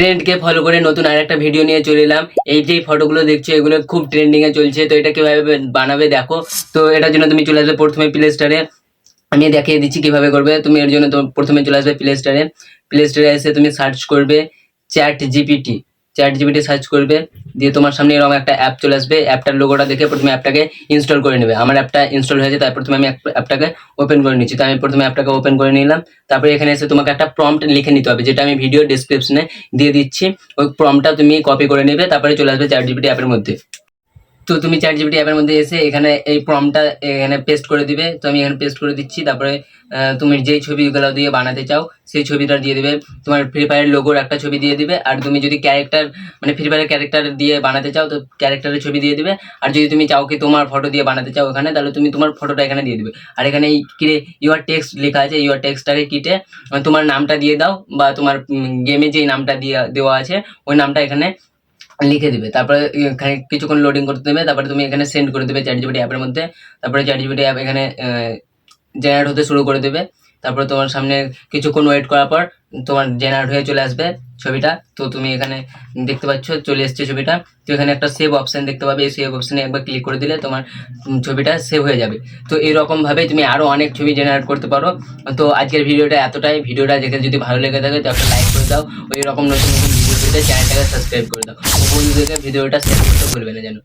ট্রেন্ডকে follow করে নতুন আর একটা ভিডিও নিয়ে চলে এলাম। এই যে ফটোগুলো দেখছ, এগুলো খুব ট্রেন্ডিং এ চলছে। তো এটা কীভাবে বানাবে দেখো। তো এটার জন্য তুমি চলে আসবে প্রথমে প্লে স্টোরে আমি দেখিয়ে দিচ্ছি কীভাবে করবে। তুমি এর জন্য তো প্রথমে চলে আসবে প্লে স্টোরে প্লে স্টোরে এসে তুমি সার্চ করবে chat GPT chat GPT search করবে, দিয়ে তোমার সামনে এরকম একটা অ্যাপ চলে আসবে। অ্যাপটার লোগোটা দেখে প্রথমে অ্যাপটাকে ইনস্টল করে নেবে। আমার অ্যাপটা ইনস্টল হয়েছে, তারপর তুমি আমি অ্যাপটাকে ওপেন করে নিচ্ছি। তো আমি প্রথমে অ্যাপটাকে ওপেন করে নিলাম। তারপরে এখানে এসে তোমাকে একটা প্রম্পট লিখে নিতে হবে, যেটা আমি ভিডিও ডিসক্রিপশনে দিয়ে দিচ্ছি। ওই প্রম্পটটা তুমি কপি করে নেবে, তারপরে চলে আসবে চ্যাট জিবিটি অ্যাপের মধ্যে। তো তুমি চ্যাট জিপিটি অ্যাপের মধ্যে এসে এখানে এই প্রমটা এখানে পেস্ট করে দিবে। তো আমি এখানে পেস্ট করে দিচ্ছি। তারপরে তুমি যেই ছবিগুলো দিয়ে বানাতে চাও, সেই ছবিটা দিয়ে দিবে। তোমার ফ্রি ফায়ার লোগোর একটা ছবি দিয়ে দিবে। আর তুমি যদি ক্যারেক্টার মানে ফ্রি ফায়ার ক্যারেক্টার দিয়ে বানাতে চাও, তো ক্যারেক্টারের ছবি দিয়ে দিবে। আর যদি তুমি চাও কি তোমার ফটো দিয়ে বানাতে চাও এখানে তাহলে তুমি তোমার ফটোটা এখানে দিয়ে দিবে। আর এখানে এই কিরে ইউর টেক্সট লেখা আছে ইউর টেক্সটটাকে কিটে তোমার নামটা দিয়ে দাও, বা তোমার গেমে যেই নামটা দিয়ে, দেওয়া আছে, ওই নামটা এখানে লিখে দিবে। তারপরে এখানে কিছুক্ষণ লোডিং করতে দেবে, তারপরে তুমি এখানে সেন্ড করে দেবে চ্যাট জিপিটি অ্যাপের মধ্যে। তারপরে চ্যাট জিপিটি অ্যাপ এখানে জেনারেট হতে শুরু করে দেবে। তারপরে তোমার সামনে কিছুক্ষণ ওয়েট করার পর তোমার জেনারেট হয়ে চলে আসবে ছবিটা। তো তুমি এখানে দেখতে পাচ্ছ, চলে এসছে ছবিটা। তো এখানে একটা সেভ অপশন দেখতে পাবে। এই সেভ অপশনে একবার ক্লিক করে দিলে তোমার ছবিটা সেভ হয়ে যাবে। তো এরকম ভাবে তুমি আরও অনেক ছবি জেনারেট করতে পারো। তো আজকের ভিডিওটা এতটাই। ভিডিওটা দেখে যদি ভালো লেগে থাকে তো একটা লাইক করে দাও। ওই রকম নতুন নতুন ভিডিও চ্যানেলটাকে সাবস্ক্রাইব করে দাও। বন্ধুদেরকে ভিডিওটা শেয়ার করতে ভুলবে না যেন।